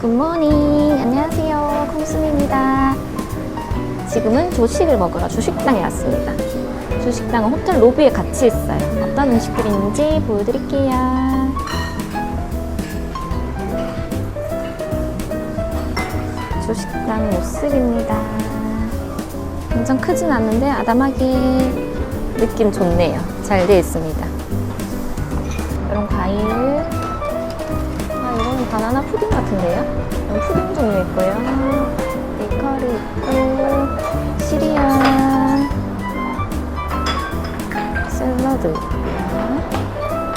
굿모닝 안녕하세요. 콩순입니다. 지금은 조식을 먹으러 주식당에 왔습니다. 주식당은 호텔 로비에 같이 있어요. 어떤 음식들인지 보여드릴게요. 주식당 모습입니다. 엄청 크진 않은데 아담하게 느낌 좋네요. 잘 되어 있습니다. 이런 과일 바나나 푸딩 같은데요? 푸딩 종류 있고요. 베이커리 있고, 시리얼, 샐러드 있고요.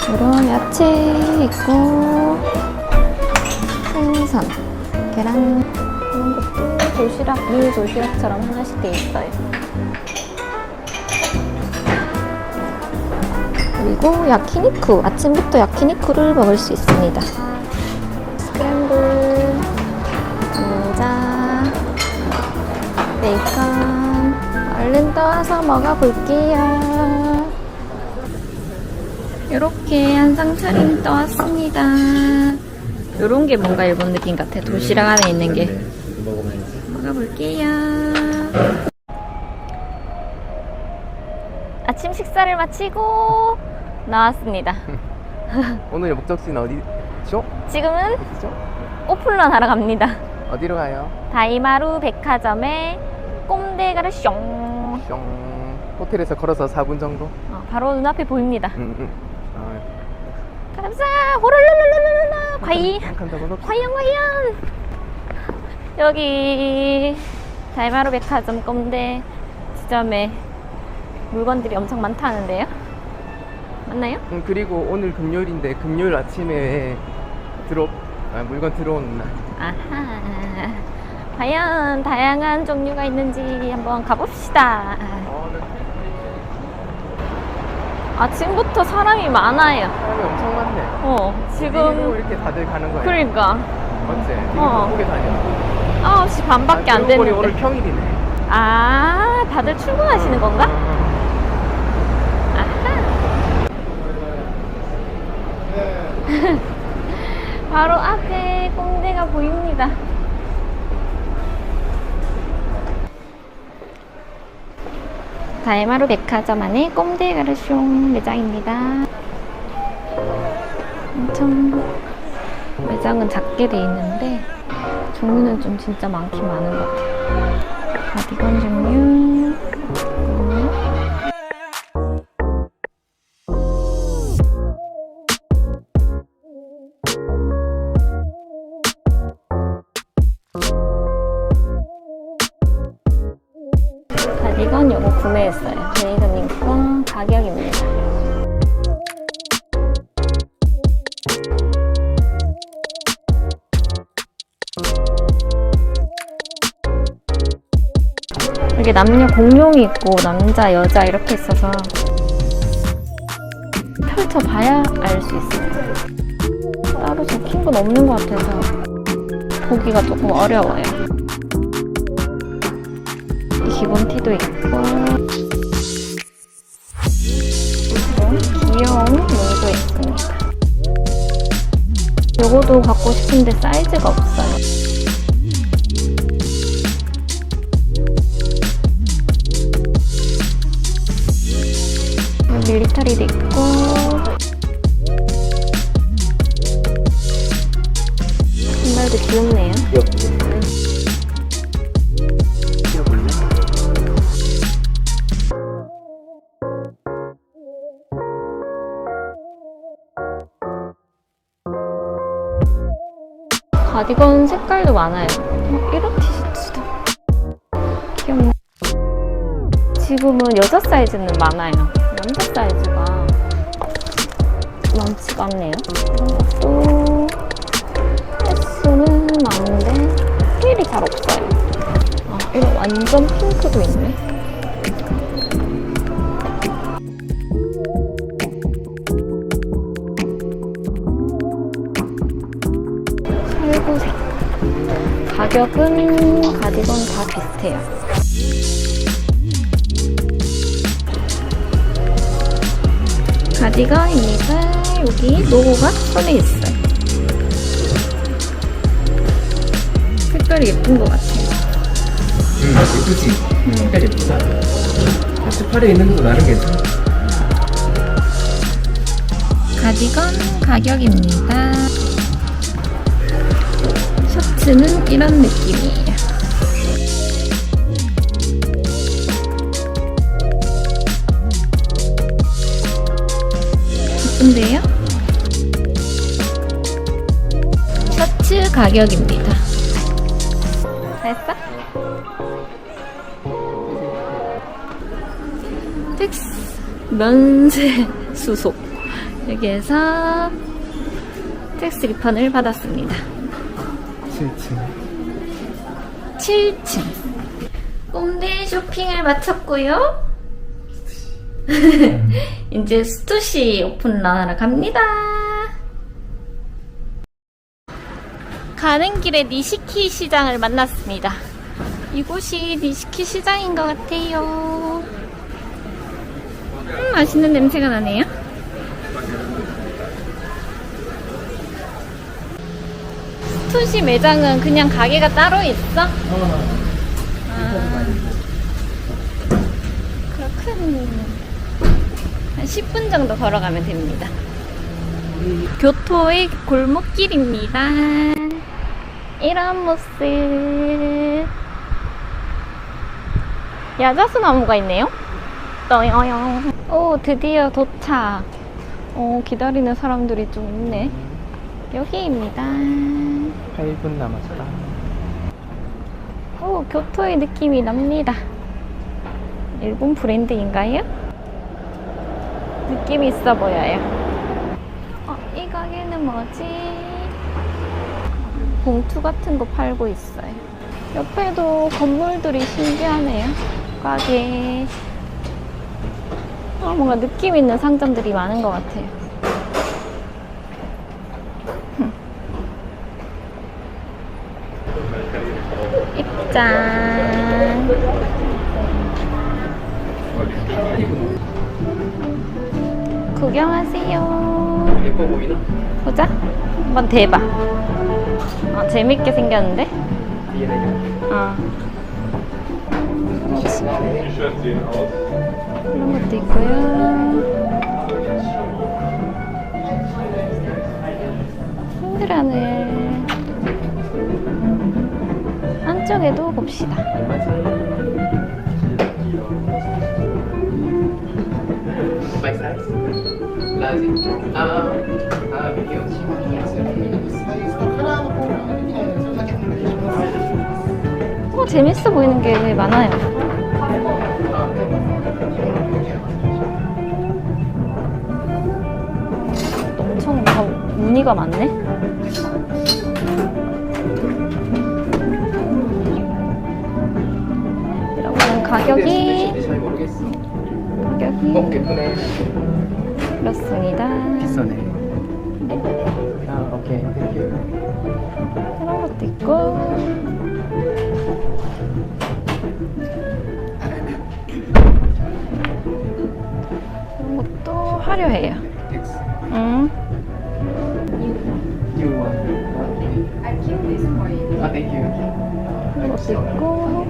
이런 야채 있고, 생선, 계란 이런 것도 도시락, 밀 도시락처럼 하나씩 돼 있어요. 그리고 야키니쿠, 아침부터 야키니쿠를 먹을 수 있습니다. 스크램블, 감자, 베이컨. 얼른 떠와서 먹어볼게요. 이렇게 한 상 차림 떠왔습니다. 이런 게 뭔가 일본 느낌 같아. 도시락 안에 있는 게. 먹어볼게요. 아침 식사를 마치고 나왔습니다. 오늘의 목적지는 어디 죠? 지금은 어디죠? 오픈런 하러 갑니다. 어디로 가요? 다이마루 백화점에 꼼데가르 숑. 뿅. 호텔에서 걸어서 4분 정도? 어, 바로 눈앞에 보입니다. 응, 응. 아, 감사. 더 걸어. 과연, 과연. 여기 다이마루 백화점 꼼데 지점에 물건들이 엄청 많다는데요. 맞나요? 응, 그리고 오늘 금요일인데 금요일 아침에 들어 아, 물건 들어오는 날. 아하. 과연 다양한 종류가 있는지 한번 가봅시다. 어, 네. 아침부터 사람이 많아요. 사람이 엄청 많네. 어, 지금 이렇게 다들 가는 거야? 그러니까 맞지? 지금 어. 바쁘게 다녀. 9시 반밖에 아, 안 그러고 보니 오늘 됐는데. 평일이네. 아, 다들 출근하시는 건가? 어, 아하. 바로 앞에 꽁대가 보입니다. 다이마루 백화점 안에 꼼데 가르숑 매장입니다. 엄청 매장은 작게 돼 있는데 종류는 좀 진짜 많긴 많은 것 같아요. 가디건 종류. 건 요거 구매했어요. 베이드님 거 가격입니다. 이게 남녀 공용이 있고 남자 여자 이렇게 있어서 펼쳐봐야 알 수 있어요. 따로 적힌 건 없는 것 같아서 보기가 조금 어려워요. 이 기본 티도 있고 귀여운 무늬도 있습니다. 요거도 갖고 싶은데 사이즈가 없어요. 가디건 색깔도 많아요. 어, 이런 티셔츠도 귀엽네. 지금은 여자 사이즈는 많아요. 남자 사이즈가 많지가 않네요. 이런 것도 S는 많은데 스케일이 잘 없어요. 아, 이런 완전 핑크도 있네. 가격은 가디건 다 비슷해요. 가디건입니다. 여기 로고가 써져 있어요. 색깔이 예쁜 것 같아요. 응, 예쁘지? 색깔 예쁘다. 스파레 있는 것도 나름 괜찮아. 가디건 가격입니다. 셔츠는 이런 느낌이에요. 예쁜데요? 셔츠 가격입니다. 됐어? 텍스 면세 수속 여기에서 텍스 리펀을 받았습니다. 7층. 7층 꼼대 쇼핑을 마쳤고요. 이제 스투시 오픈 런하러 갑니다. 가는 길에 니시키 시장을 만났습니다. 이곳이 니시키 시장인 것 같아요. 음, 맛있는 냄새가 나네요. 스투시 매장은 그냥 가게가 따로 있어? 아, 그렇군. 한 10분 정도 걸어가면 됩니다. 교토의 골목길입니다. 이런 모습. 야자수 나무가 있네요. 떠요요. 오, 드디어 도착. 오, 기다리는 사람들이 좀 있네. 여기입니다. 8분 남았다. 오, 교토의 느낌이 납니다. 일본 브랜드인가요? 느낌이 있어 보여요. 어, 이 가게는 뭐지? 봉투 같은 거 팔고 있어요. 옆에도 건물들이 신기하네요. 가게. 아, 뭔가 느낌 있는 상점들이 많은 것 같아요. 입장. 구경하세요. 예뻐 보이나? 보자. 한번 대봐. 아, 재밌게 생겼는데? 내려. 어. 이런 것도 있고요. 핸드라늘. 안쪽에도 봅시다. Ah, medium. 어, 재밌어 보이는 게 많아요. 엄청 다 무늬가 많네. 가격이 잘 모르겠어. 가격이 어, 예쁘네. 그렇습니다. 비싸네. 아, 오케이. 이런 것도 있고 이런 것도 화려해요. 응. You want? I keep this for you. 아, 땡큐. 이런 것도 있고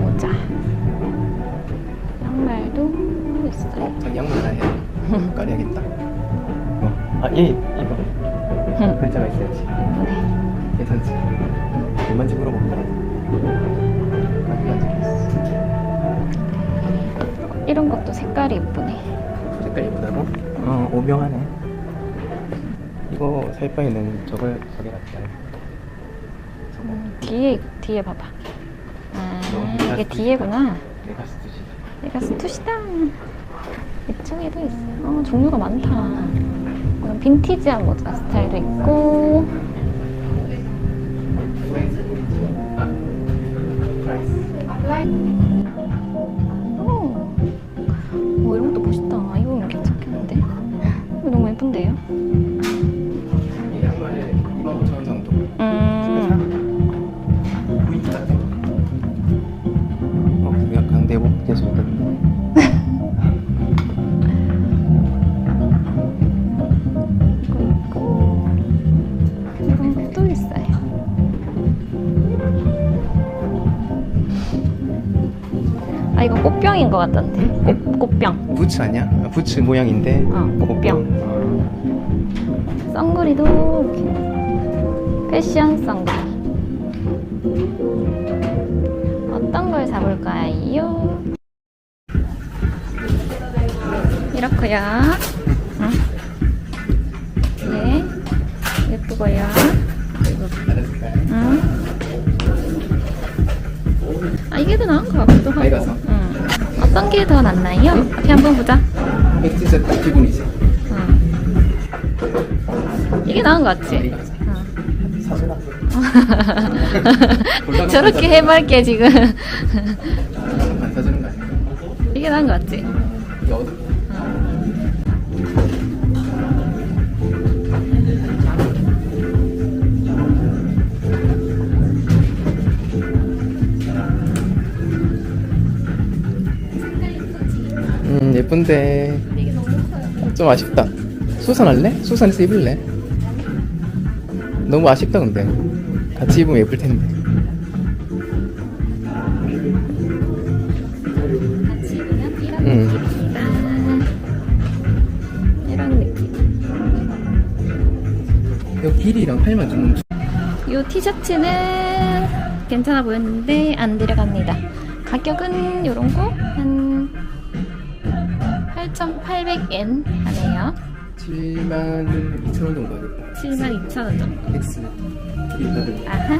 모자 양말도 있어요. 전 양말 사야 가려야겠다. 어. 아, 얘 이거 글자가 있어야지. 괜찮지? 얼마인지 물어볼까? 이런 것도 색깔이 예쁘네. 색깔 예쁘다고? 어, 오명하네. 이거 살 바에는 저걸 저게 낫다. 음, 뒤에 뒤에 봐봐. 아 이게 잘 뒤에구나. 내가 쓰듯이. 얘가 스투시다. 이쪽에도 있어. 어, 종류가 많다. 빈티지한 모자 스타일도 있고. 꽃병인 것 같던데. 꽃, 꽃병. 부츠 아니야? 아, 부츠 모양인데 어, 꽃병. 선글이도 이렇게 패션 선글. 어떤 걸 사볼까요? 이렇고요. 응. 예, 예쁘고요. 응. 아 이게 더 나은 것 같기도 하고. 응. 어떤 게 더 낫나요? 앞에 한번 보자. 진짜 딱 기분이지 응. 이게 나은 것 같지? 응. 골라서 저렇게. 해맑게 지금? 이게 나은 것 같지? 예쁜데. 좀 아쉽다 수선할래? 수선해서 입을래? 너무 아쉽다 근데 같이 입으면 예쁠 텐데 느낌. 이 길이랑 팔만 좀 이 티셔츠는 괜찮아 보였는데 안 데려갑니다. 가격은 요런 거 한 8,800엔 하네요. 7만 2천 원 정도 하겠다 72,000원 정도. 엑스 길이거든 아하.